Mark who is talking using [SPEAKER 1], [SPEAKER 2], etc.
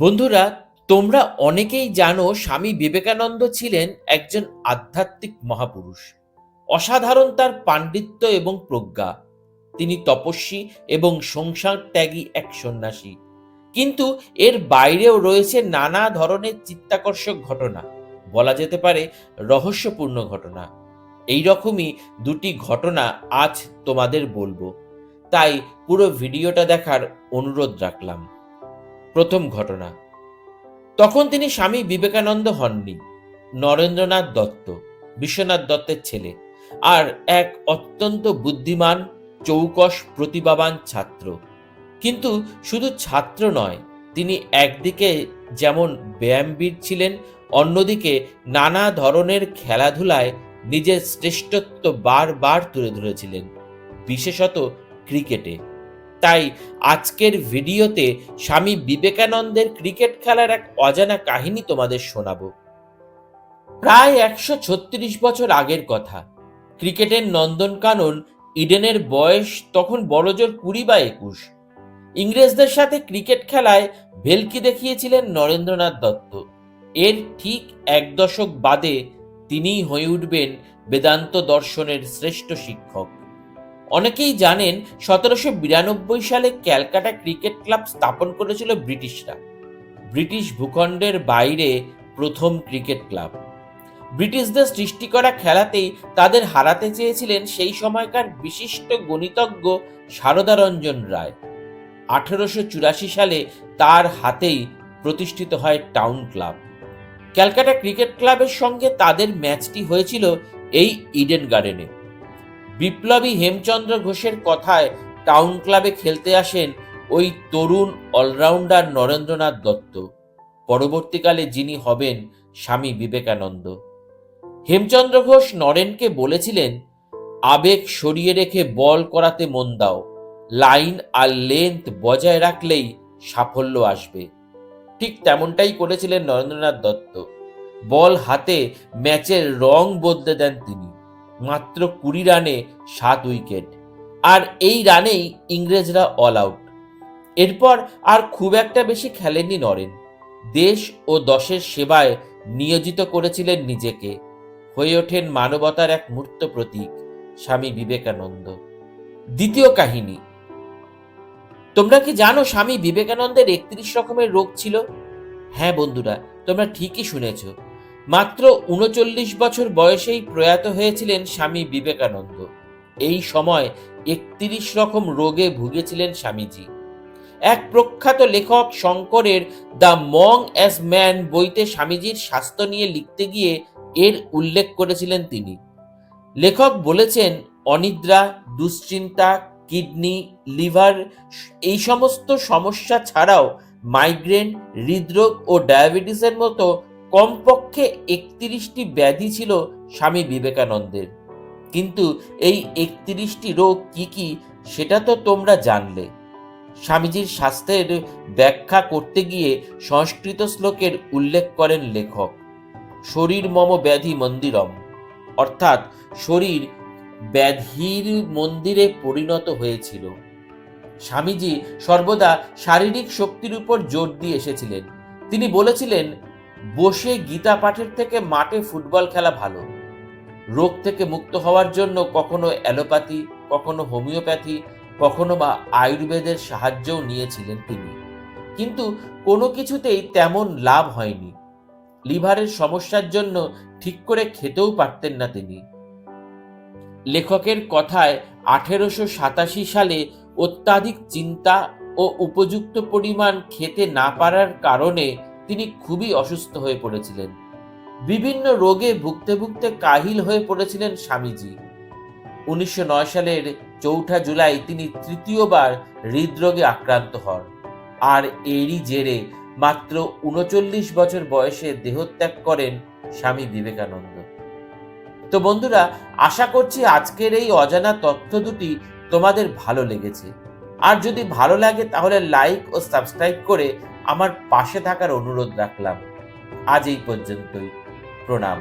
[SPEAKER 1] বন্ধুরা, তোমরা অনেকেই জানো স্বামী বিবেকানন্দ ছিলেন একজন আধ্যাত্মিক মহাপুরুষ। অসাধারণ তার পাণ্ডিত্য এবং প্রজ্ঞা। তিনি তপস্বী এবং সংসার ত্যাগী এক সন্ন্যাসী। কিন্তু এর বাইরেও রয়েছে নানা ধরনের চিত্তাকর্ষক ঘটনা। বলা যেতে পারে রহস্যপূর্ণ ঘটনা। এই রকমই দুটি ঘটনা আজ তোমাদের বলব। তাই পুরো ভিডিওটা দেখার অনুরোধ রাখলাম। প্রথম ঘটনা। তখন তিনি স্বামী বিবেকানন্দ হননি, নরেন্দ্রনাথ দত্ত, বিশ্বনাথ দত্তের ছেলে আর এক অত্যন্ত বুদ্ধিমান, চৌকস, প্রতিভাবান ছাত্র। কিন্তু শুধু ছাত্র নয়, তিনি একদিকে যেমন ব্যায়ামবীর ছিলেন, অন্যদিকে নানা ধরনের খেলাধুলায় নিজের শ্রেষ্ঠত্ব বারবার তুলে ধরেছিলেন, বিশেষত ক্রিকেটে। তাই আজকের ভিডিওতে স্বামী বিবেকানন্দের ক্রিকেট খেলার এক অজানা কাহিনী তোমাদের শোনাবো। প্রায় একশো ছত্রিশ বছর আগের কথা। ক্রিকেটের নন্দনকানন ইডেনের বয়স তখন বড়জোর কুড়ি বা একুশ। ইংরেজদের সাথে ক্রিকেট খেলায় ভেলকি দেখিয়েছিলেন নরেন্দ্রনাথ দত্ত। এর ঠিক এক দশক বাদে তিনিই হয়ে উঠবেন বেদান্ত দর্শনের শ্রেষ্ঠ শিক্ষক। অনেকেই জানেন সতেরোশো বিরানব্বই সালে ক্যালকাটা ক্রিকেট ক্লাব স্থাপন করেছিল ব্রিটিশরা। ব্রিটিশ ভূখণ্ডের বাইরে প্রথম ক্রিকেট ক্লাব। ব্রিটিশদের সৃষ্টি করা খেলাতেই তাদের হারাতে চেয়েছিলেন সেই সময়কার বিশিষ্ট গণিতজ্ঞ সারদারঞ্জন রায়। আঠেরোশো চুরাশি সালে তার হাতেই প্রতিষ্ঠিত হয় টাউন ক্লাব। ক্যালকাটা ক্রিকেট ক্লাবের সঙ্গে তাদের ম্যাচটি হয়েছিল এই ইডেন গার্ডেনে। বিপ্লবী হেমচন্দ্র ঘোষের কথায় টাউন ক্লাবে খেলতে আসেন ওই তরুণ অলরাউন্ডার নরেন্দ্রনাথ দত্ত। পরবর্তীকালে যিনি হবেন স্বামী বিবেকানন্দ। হেমচন্দ্র ঘোষ নরেনকে বলেছিলেন, আবেগ সরিয়ে রেখে বল করাতে মন দাও। লাইন আর লেন্থ বজায় রাখলেই সাফল্য আসবে। ঠিক তেমনটাই করেছিলেন নরেন্দ্রনাথ দত্ত। বল হাতে ম্যাচের রং বদলে দেন তিনি। মাত্র কুড়ি রানে সাত উইকেট। আর এই রানেই ইংরেজরা অল আউট এরপর আর খুব একটা বেশি খেলেননি নরেন। দেশ ও দশের সেবায় নিয়োজিত করেছিলেন নিজেকে। হয়ে ওঠেন মানবতার এক মূর্ত প্রতীক, স্বামী বিবেকানন্দ। দ্বিতীয় কাহিনী। তোমরা কি জানো স্বামী বিবেকানন্দের একত্রিশ রকমের রোগ ছিল? হ্যাঁ বন্ধুরা, তোমরা ঠিকই শুনেছ। মাত্র উনচল্লিশ বছর বয়সেই প্রয়াত হয়েছিলেন স্বামী বিবেকানন্দ। এই সময় একত্রিশ রকম রোগে ভুগেছিলেন স্বামীজি। এক প্রখ্যাত লেখক শঙ্করের দ্য মং অ্যাজ ম্যান বইতে স্বামীজির স্বাস্থ্য নিয়ে লিখতে গিয়ে এর উল্লেখ করেছিলেন তিনি। লেখক বলেছেন, অনিদ্রা, দুশ্চিন্তা, কিডনি, লিভার, এই সমস্ত সমস্যা ছাড়াও মাইগ্রেন, হৃদরোগ ও ডায়াবেটিসের মতো কমপক্ষে একত্রিশটি ব্যাধি ছিল স্বামী বিবেকানন্দের। কিন্তু এই একত্রিশটি রোগ কি কি, সেটা তো তোমরা জানলে। স্বামীজির স্বাস্থ্যের ব্যাখ্যা করতে গিয়ে সংস্কৃত শ্লোকের উল্লেখ করেন লেখক শরীর মম ব্যাধি মন্দিরম। অর্থাৎ শরীর ব্যাধির মন্দিরে পরিণত হয়েছিল। স্বামীজি সর্বদা শারীরিক শক্তির উপর জোর দিয়ে এসেছিলেন। তিনি বলেছিলেন বসে গীতা পাঠের থেকে মাঠে ফুটবল খেলা ভালো। রোগ থেকে মুক্ত হওয়ার জন্য কখনো অ্যালোপ্যাথি, কখনো হোমিওপ্যাথি, কখনো বা আয়ুর্বেদের সাহায্যও নিয়েছিলেন তিনি। কিন্তু কোনো কিছুতেই তেমন লাভ হয়নি। লিভারের সমস্যার জন্য ঠিক করে খেতেও পারতেন না তিনি। লেখকের কথায় আঠেরোশো সাতাশি সালে অত্যাধিক চিন্তা ও উপযুক্ত পরিমাণ খেতে না পারার কারণে তিনি খুবই অসুস্থ হয়ে পড়েছিলেন। বিভিন্ন রোগে ভুগতে ভুগতে কাহিল হয়ে পড়েছিলেন স্বামীজি। উনিশশো নয় সালের চৌঠা জুলাই তিনি তৃতীয়বার হৃদরোগে আক্রান্ত হন। আর এরই জেরে মাত্র উনচল্লিশ বছর বয়সে দেহত্যাগ করেন স্বামী বিবেকানন্দ। তো বন্ধুরা, আশা করছি আজকের এই অজানা তথ্য দুটি তোমাদের ভালো লেগেছে। আর যদি ভালো লাগে তাহলে লাইক ও সাবস্ক্রাইব করে আমার পাশে থাকার অনুরোধ রাখলাম। আজ এই পর্যন্তই। প্রণাম।